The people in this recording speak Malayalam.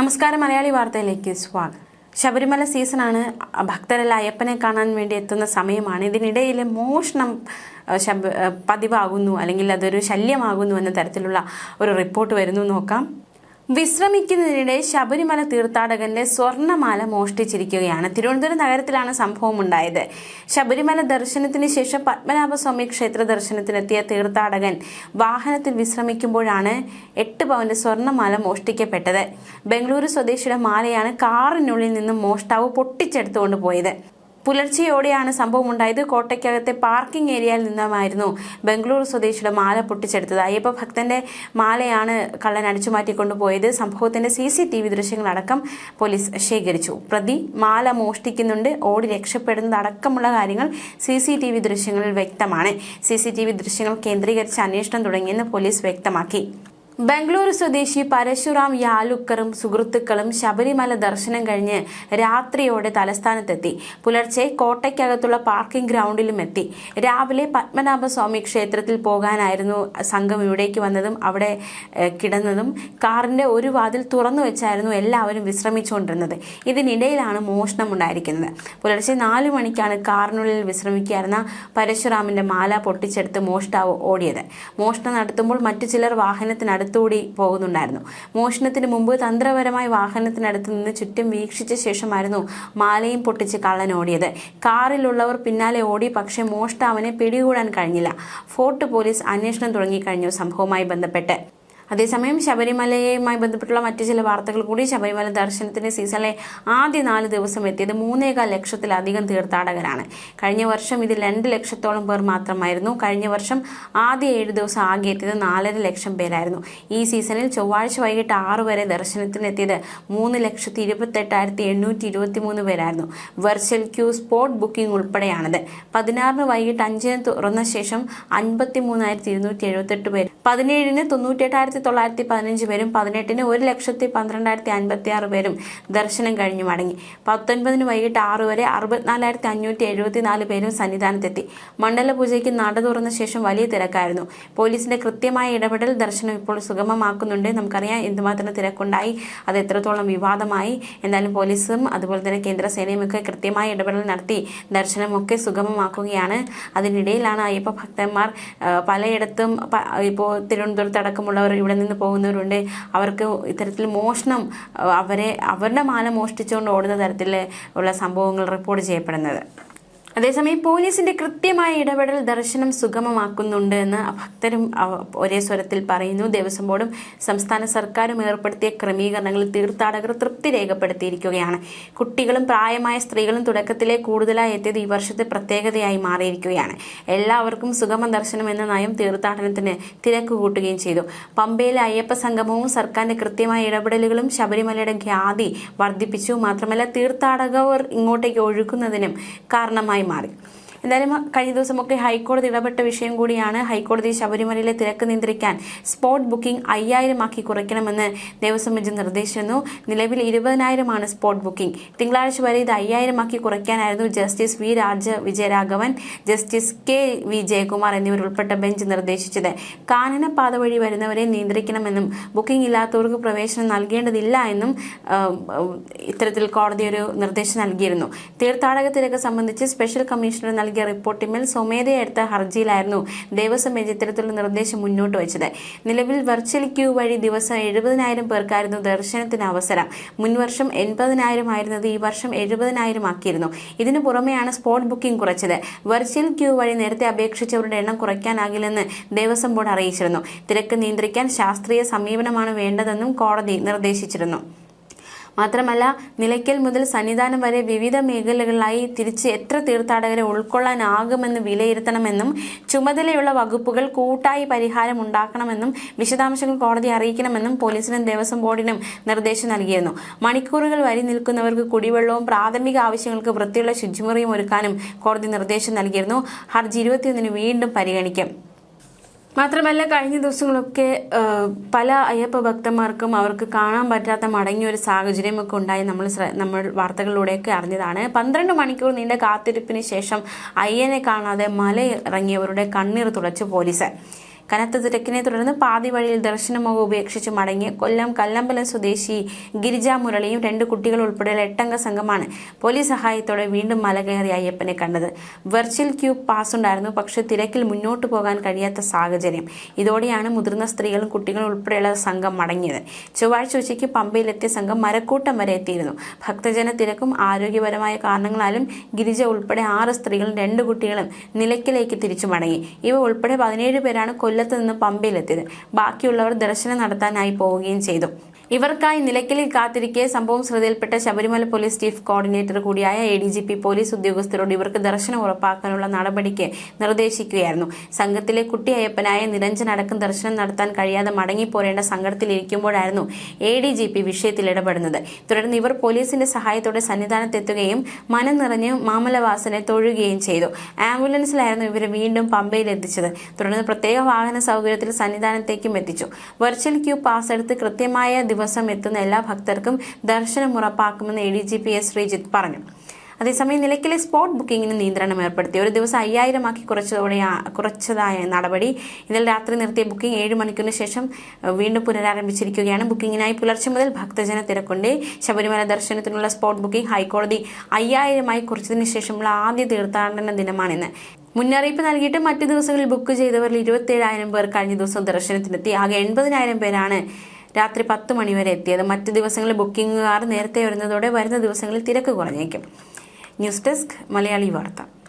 നമസ്കാരം മലയാളി വാർത്തയിലേക്ക് സ്വാഗതം. ശബരിമല സീസണാണ് ഭക്തരല്ല അയ്യപ്പനെ കാണാൻ വേണ്ടി എത്തുന്ന സമയമാണ്. ഇതിനിടയിൽ മോഷണം പതിവാകുന്നു അല്ലെങ്കിൽ അതൊരു ശല്യമാകുന്നു എന്ന തരത്തിലുള്ള ഒരു റിപ്പോർട്ട് വരുന്നു. നോക്കാം. വിശ്രമിക്കുന്നതിനിടെ ശബരിമല തീർത്ഥാടകന്റെ സ്വർണമാല മോഷ്ടിച്ചിരിക്കുകയാണ്. തിരുവനന്തപുരം നഗരത്തിലാണ് സംഭവം ഉണ്ടായത്. ശബരിമല ദർശനത്തിന് ശേഷം പത്മനാഭസ്വാമി ക്ഷേത്ര ദർശനത്തിനെത്തിയ തീർത്ഥാടകൻ വാഹനത്തിൽ വിശ്രമിക്കുമ്പോഴാണ് എട്ട് പവന്റെ സ്വർണമാല മോഷ്ടിക്കപ്പെട്ടത്. ബംഗളൂരു സ്വദേശിയുടെ മാലയാണ് കാറിനുള്ളിൽ നിന്നും മോഷ്ടാവ് പൊട്ടിച്ചെടുത്തുകൊണ്ട് പോയത്. പുലർച്ചെയോടെയാണ് സംഭവം ഉണ്ടായത്. കോട്ടയ്ക്കകത്തെ പാർക്കിംഗ് ഏരിയയിൽ നിന്നുമായിരുന്നു ബംഗളൂരു സ്വദേശിയുടെ മാല പൊട്ടിച്ചെടുത്തത്. അയ്യപ്പ ഭക്തന്റെ മാലയാണ് കള്ളൻ അടിച്ചു മാറ്റിക്കൊണ്ടുപോയത് സംഭവത്തിന്റെ സി സി ടി വി ദൃശ്യങ്ങളടക്കം പോലീസ് ശേഖരിച്ചു. പ്രതി മാല മോഷ്ടിക്കുന്നുണ്ട്. ഓടി രക്ഷപ്പെടുന്നത് അടക്കമുള്ള കാര്യങ്ങൾ സി സി ടി വി ദൃശ്യങ്ങളിൽ വ്യക്തമാണ്. സി സി ടി വി ദൃശ്യങ്ങൾ കേന്ദ്രീകരിച്ച് അന്വേഷണം തുടങ്ങിയെന്ന് പോലീസ് വ്യക്തമാക്കി. ബംഗളൂരു സ്വദേശി പരശുറാം യാലുക്കറും സുഹൃത്തുക്കളും ശബരിമല ദർശനം കഴിഞ്ഞ് രാത്രിയോടെ തലസ്ഥാനത്തെത്തി. പുലർച്ചെ കോട്ടയ്ക്കകത്തുള്ള പാർക്കിംഗ് ഗ്രൗണ്ടിലും എത്തി. രാവിലെ പത്മനാഭസ്വാമി ക്ഷേത്രത്തിൽ പോകാനായിരുന്നു സംഘം ഇവിടേക്ക് വന്നതും അവിടെ കിടന്നതും. കാറിന്റെ ഒരു വാതിൽ തുറന്നു വെച്ചായിരുന്നു എല്ലാവരും വിശ്രമിച്ചുകൊണ്ടിരുന്നത്. ഇതിനിടയിലാണ് മോഷണം ഉണ്ടായിരിക്കുന്നത് പുലർച്ചെ നാല് മണിക്കാണ് കാറിനുള്ളിൽ വിശ്രമിക്കാറുന്ന പരശുറാമിന്റെ മാല പൊട്ടിച്ചെടുത്ത് മോഷ്ടാവ് ഓടിയത്. മോഷണം നടത്തുമ്പോൾ മറ്റു ചിലർ വാഹനത്തിനടുത്തുകൂടി പോകുന്നുണ്ടായിരുന്നു. മോഷണത്തിന് മുമ്പ് തന്ത്രപരമായി വാഹനത്തിനടുത്ത് നിന്ന് ചുറ്റും വീക്ഷിച്ച ശേഷമായിരുന്നു മാലയും പൊട്ടിച്ച് കള്ളൻ ഓടിയത്. കാറിലുള്ളവർ പിന്നാലെ ഓടി പക്ഷേ മോഷ്ടാവിനെ പിടികൂടാൻ കഴിഞ്ഞില്ല. ഫോർട്ട് പോലീസ് അന്വേഷണം തുടങ്ങിക്കഴിഞ്ഞു സംഭവവുമായി ബന്ധപ്പെട്ട്. അതേസമയം ശബരിമലയുമായി ബന്ധപ്പെട്ടുള്ള മറ്റു ചില വാർത്തകൾ കൂടി ശബരിമല ദർശനത്തിന്റെ സീസണിലെ ആദ്യ നാല് ദിവസം എത്തിയത് മൂന്നേകാൽ ലക്ഷത്തിലധികം തീർത്ഥാടകരാണ്. കഴിഞ്ഞ വർഷം ഇത് രണ്ട് ലക്ഷത്തോളം പേർ മാത്രമായിരുന്നു. കഴിഞ്ഞ വർഷം ആദ്യ ഏഴ് ദിവസം ആകെ എത്തിയത് നാലര ലക്ഷം പേരായിരുന്നു. ഈ സീസണിൽ ചൊവ്വാഴ്ച വൈകിട്ട് ആറ് വരെ ദർശനത്തിനെത്തിയത് മൂന്ന് ലക്ഷത്തി ഇരുപത്തെട്ടായിരത്തി എണ്ണൂറ്റി ഇരുപത്തി മൂന്ന് പേരായിരുന്നു. വെർച്വൽ ക്യൂ സ്പോട്ട് ബുക്കിംഗ് ഉൾപ്പെടെയാണിത്. പതിനാറിന് വൈകിട്ട് അഞ്ചിന് തുറന്ന ശേഷം അൻപത്തി മൂന്നായിരത്തി ഇരുന്നൂറ്റി എഴുപത്തെട്ട് പേർ. പതിനേഴിന് തൊണ്ണൂറ്റെട്ടായിരത്തി തൊള്ളായിരത്തി പതിനഞ്ച് പേരും പതിനെട്ടിന് ഒരു ലക്ഷത്തി പന്ത്രണ്ടായിരത്തി അൻപത്തി ആറ് പേരും ദർശനം കഴിഞ്ഞു മടങ്ങി. പത്തൊൻപതിന് വൈകിട്ട് ആറ് വരെ അറുപത്തിനാലായിരത്തി അഞ്ഞൂറ്റി എഴുപത്തിനാല് പേരും സന്നിധാനത്തെത്തി. മണ്ഡല പൂജയ്ക്ക് നട തുറന്ന ശേഷം വലിയ തിരക്കായിരുന്നു. പോലീസിന്റെ കൃത്യമായ ഇടപെടൽ ദർശനം ഇപ്പോൾ സുഗമമാക്കുന്നുണ്ട്. നമുക്കറിയാം എന്തുമാത്രം തിരക്കുണ്ടായി അത് എത്രത്തോളം വിവാദമായി. എന്തായാലും പോലീസും അതുപോലെ തന്നെ കേന്ദ്രസേനയും ഒക്കെ കൃത്യമായ ഇടപെടൽ നടത്തി ദർശനമൊക്കെ സുഗമമാക്കുകയാണ്. അതിനിടയിലാണ് അയ്യപ്പ ഭക്തന്മാർ പലയിടത്തും ഇപ്പോൾ തിരുവനന്തപുരത്ത് അടക്കമുള്ളവർ ഇവിടെ നിന്ന് പോകുന്നവരുണ്ട്. അവർക്ക് ഇത്തരത്തിൽ മോഷണം അവരെ അവരുടെ മാല മോഷ്ടിച്ചുകൊണ്ട് ഓടുന്ന തരത്തിൽ ഉള്ള സംഭവങ്ങൾ റിപ്പോർട്ട് ചെയ്യപ്പെടുന്നത്. അതേസമയം പോലീസിന്റെ കൃത്യമായ ഇടപെടൽ ദർശനം സുഗമമാക്കുന്നുണ്ട് എന്ന് ഭക്തരും ഒരേ സ്വരത്തിൽ പറയുന്നു. ദേവസ്വം ബോർഡും സംസ്ഥാന സർക്കാരും ഏർപ്പെടുത്തിയ ക്രമീകരണങ്ങളിൽ തീർത്ഥാടകർ തൃപ്തി രേഖപ്പെടുത്തിയിരിക്കുകയാണ്. കുട്ടികളും പ്രായമായ സ്ത്രീകളും തുടക്കത്തിലെ കൂടുതലായി എത്തിയത് ഈ വർഷത്തെ പ്രത്യേകതയായി മാറിയിരിക്കുകയാണ്. എല്ലാവർക്കും സുഗമ ദർശനം എന്ന നയം തീർത്ഥാടനത്തിന് തിരക്ക് കൂട്ടുകയും ചെയ്തു. പമ്പയിലെ അയ്യപ്പ സംഗമവും സർക്കാരിന്റെ കൃത്യമായ ഇടപെടലുകളും ശബരിമലയുടെ ഖ്യാതി വർദ്ധിപ്പിച്ചു. മാത്രമല്ല തീർത്ഥാടകർ ഇങ്ങോട്ടേക്ക് ഒഴുക്കുന്നതിനും കാരണമായി. Neymar. എന്തായാലും കഴിഞ്ഞ ദിവസമൊക്കെ ഹൈക്കോടതി ഇടപെട്ട വിഷയം കൂടിയാണ് ഹൈക്കോടതി ശബരിമലയിലെ തിരക്ക് നിയന്ത്രിക്കാൻ സ്പോട്ട് ബുക്കിംഗ് അയ്യായിരമാക്കി കുറയ്ക്കണമെന്ന് ദേവസ്വം ബെഞ്ച് നിർദ്ദേശിച്ചിരുന്നു. നിലവിൽ ഇരുപതിനായിരമാണ് സ്പോട്ട് ബുക്കിംഗ്. തിങ്കളാഴ്ച വരെ ഇത് അയ്യായിരമാക്കി കുറയ്ക്കാനായിരുന്നു justice V Raja Vijayaraghavan justice K V Jayakumar എന്നിവർ ഉൾപ്പെട്ട ബെഞ്ച് നിർദ്ദേശിച്ചത്. കാനനപാത വഴി വരുന്നവരെ നിയന്ത്രിക്കണമെന്നും ബുക്കിംഗ് ഇല്ലാത്തവർക്ക് പ്രവേശനം നൽകേണ്ടതില്ല എന്നും ഇത്തരത്തിൽ കോടതി ഒരു നിർദ്ദേശം നൽകിയിരുന്നു. തീർത്ഥാടക തിരക്ക് സംബന്ധിച്ച് സ്പെഷ്യൽ കമ്മീഷണർ നൽകിയ റിപ്പോർട്ടിന്മേൽ സ്വമേധയ എടുത്ത ഹർജിയിലായിരുന്നു ദേവസ്വം ബെഞ്ച് ഇത്തരത്തിലുള്ള നിർദ്ദേശം മുന്നോട്ട് വെച്ചത്. നിലവിൽ വെർച്വൽ ക്യൂ വഴി ദിവസം എഴുപതിനായിരം പേർക്കായിരുന്നു ദർശനത്തിന് അവസരം. മുൻവർഷം എൺപതിനായിരം ആയിരുന്നത് ഈ വർഷം എഴുപതിനായിരം ആക്കിയിരുന്നു. ഇതിനു പുറമെയാണ് സ്പോട്ട് ബുക്കിംഗ് കുറച്ചത്. വെർച്വൽ ക്യൂ വഴി നേരത്തെ അപേക്ഷിച്ചവരുടെ എണ്ണം കുറയ്ക്കാനാകില്ലെന്ന് ദേവസ്വം ബോർഡ് അറിയിച്ചിരുന്നു. തിരക്ക് നിയന്ത്രിക്കാൻ ശാസ്ത്രീയ സമീപനമാണ് വേണ്ടതെന്നും കോടതി നിർദ്ദേശിച്ചിരുന്നു. മാത്രമല്ല നിലയ്ക്കൽ മുതൽ സന്നിധാനം വരെ വിവിധ മേഖലകളിലായി തിരിച്ച് എത്ര തീർത്ഥാടകരെ ഉൾക്കൊള്ളാനാകുമെന്ന് വിലയിരുത്തണമെന്നും ചുമതലയുള്ള വകുപ്പുകൾ കൂട്ടായി പരിഹാരം ഉണ്ടാക്കണമെന്നും വിശദാംശങ്ങൾ കോടതി അറിയിക്കണമെന്നും പോലീസിനും ദേവസ്വം ബോർഡിനും നിർദ്ദേശം നൽകിയിരുന്നു. മണിക്കൂറുകൾ വരി നിൽക്കുന്നവർക്ക് കുടിവെള്ളവും പ്രാഥമിക ആവശ്യങ്ങൾക്ക് വൃത്തിയുള്ള ശുചിമുറിയും ഒരുക്കാനും കോടതി നിർദ്ദേശം നൽകിയിരുന്നു. ഹർജി ഇരുപത്തിയൊന്നിന് വീണ്ടും പരിഗണിക്കും. മാത്രമല്ല കഴിഞ്ഞ ദിവസങ്ങളൊക്കെ പല അയ്യപ്പ ഭക്തന്മാർക്കും അവർക്ക് കാണാൻ പറ്റാത്ത മടങ്ങിയ ഒരു സാഹചര്യമൊക്കെ ഉണ്ടായി നമ്മൾ നമ്മൾ വാർത്തകളിലൂടെയൊക്കെ അറിഞ്ഞതാണ്. പന്ത്രണ്ട് മണിക്കൂർ നീണ്ട കാത്തിരിപ്പിന് ശേഷം അയ്യനെ കാണാതെ മല ഇറങ്ങിയവരുടെ കണ്ണീർ തുടച്ചു പോലീസ്. കനത്ത തിരക്കിനെ തുടർന്ന് പാതി വഴിയിൽ ദർശനമൊക്കെ ഉപേക്ഷിച്ച് മടങ്ങിയ കൊല്ലം കല്ലമ്പലം സ്വദേശി ഗിരിജ മുരളിയും രണ്ട് കുട്ടികൾ ഉൾപ്പെടെയുള്ള എട്ടംഗ സംഘമാണ് പോലീസ് സഹായത്തോടെ വീണ്ടും മല കയറി അയ്യപ്പനെ കണ്ടത്. വെർച്വൽ ക്യൂ പാസ് ഉണ്ടായിരുന്നു. പക്ഷേ തിരക്കിൽ മുന്നോട്ട് പോകാൻ കഴിയാത്ത സാഹചര്യം. ഇതോടെയാണ് മുതിർന്ന സ്ത്രീകളും കുട്ടികളും ഉൾപ്പെടെയുള്ള സംഘം മടങ്ങിയത്. ചൊവ്വാഴ്ച ഉച്ചയ്ക്ക് പമ്പയിലെത്തിയ സംഘം മരക്കൂട്ടം വരെ എത്തിയിരുന്നു. ഭക്തജന തിരക്കും ആരോഗ്യപരമായ കാരണങ്ങളാലും ഗിരിജ ഉൾപ്പെടെ ആറ് സ്ത്രീകളും രണ്ട് കുട്ടികളും നിലയ്ക്കലേക്ക് തിരിച്ചു മടങ്ങി. ഇവ ഉൾപ്പെടെ പതിനേഴ് പേരാണ് കൊല്ലത്ത് നിന്ന് പമ്പയിലെത്തിയത്. ബാക്കിയുള്ളവർ ദർശനം നടത്താനായി പോവുകയും ചെയ്തു. ഇവർക്കായി നിലയ്ക്കലിൽ കാത്തിരിക്കെ സംഭവം ശ്രദ്ധയിൽപ്പെട്ട ശബരിമല പോലീസ് ചീഫ് കോർഡിനേറ്റർ കൂടിയായ A D G P police ഉദ്യോഗസ്ഥരോട് ഇവർക്ക് ദർശനം ഉറപ്പാക്കാനുള്ള നടപടിക്ക് നിർദ്ദേശിക്കുകയായിരുന്നു. സംഘത്തിലെ കുട്ടി അയ്യപ്പനായ നിരഞ്ജൻ അടക്കം ദർശനം നടത്താൻ കഴിയാതെ മടങ്ങിപ്പോരേണ്ട സങ്കടത്തിലിരിക്കുമ്പോഴായിരുന്നു എ ഡി ജി പി വിഷയത്തിൽ ഇടപെടുന്നത്. തുടർന്ന് ഇവർ പോലീസിന്റെ സഹായത്തോടെ സന്നിധാനത്തെത്തുകയും മനം നിറഞ്ഞ് മാമലവാസനെ തൊഴുകയും ചെയ്തു. ആംബുലൻസിലായിരുന്നു ഇവരെ വീണ്ടും പമ്പയിൽ എത്തിച്ചത് തുടർന്ന് പ്രത്യേക വാഹന സൗകര്യത്തിൽ സന്നിധാനത്തേക്കും എത്തിച്ചു. വെർച്വൽ ക്യൂ പാസ് എടുത്ത് കൃത്യമായ ദിവസം എത്തുന്ന എല്ലാ ഭക്തർക്കും ദർശനം ഉറപ്പാക്കുമെന്ന് A D G P S Sreejith പറഞ്ഞു. അതേസമയം നിലയ്ക്കലെ സ്പോട്ട് ബുക്കിംഗിന് നിയന്ത്രണം ഏർപ്പെടുത്തി. ഒരു ദിവസം അയ്യായിരമാക്കി കുറച്ചതോടെ കുറച്ചതായ നടപടി ഇന്നലെ രാത്രി നിർത്തിയ ബുക്കിംഗ് ഏഴ് മണിക്കൂറിന് ശേഷം വീണ്ടും പുനരാരംഭിച്ചിരിക്കുകയാണ്. ബുക്കിംഗിനായി പുലർച്ചെ മുതൽ ഭക്തജന തിരക്കുണ്ട്. ശബരിമല ദർശനത്തിനുള്ള സ്പോട്ട് ബുക്കിംഗ് ഹൈക്കോടതി അയ്യായിരമായി കുറച്ചതിന് ശേഷമുള്ള ആദ്യ തീർത്ഥാടന ദിനമാണിന്ന്. മുന്നറിയിപ്പ് നൽകിയിട്ട് മറ്റു ദിവസങ്ങളിൽ ബുക്ക് ചെയ്തവരിൽ ഇരുപത്തേഴായിരം പേർ കഴിഞ്ഞ ദിവസം ദർശനത്തിനെത്തി. ആകെ എൺപതിനായിരം പേരാണ് രാത്രി പത്ത് മണിവരെ എത്തിയത്. മറ്റ് ദിവസങ്ങളിൽ ബുക്കിംഗുകാർ നേരത്തെ വരുന്നതോടെ വരുന്ന ദിവസങ്ങളിൽ തിരക്ക് കുറഞ്ഞേക്കും. ന്യൂസ് ഡെസ്ക് മലയാളി വാർത്ത.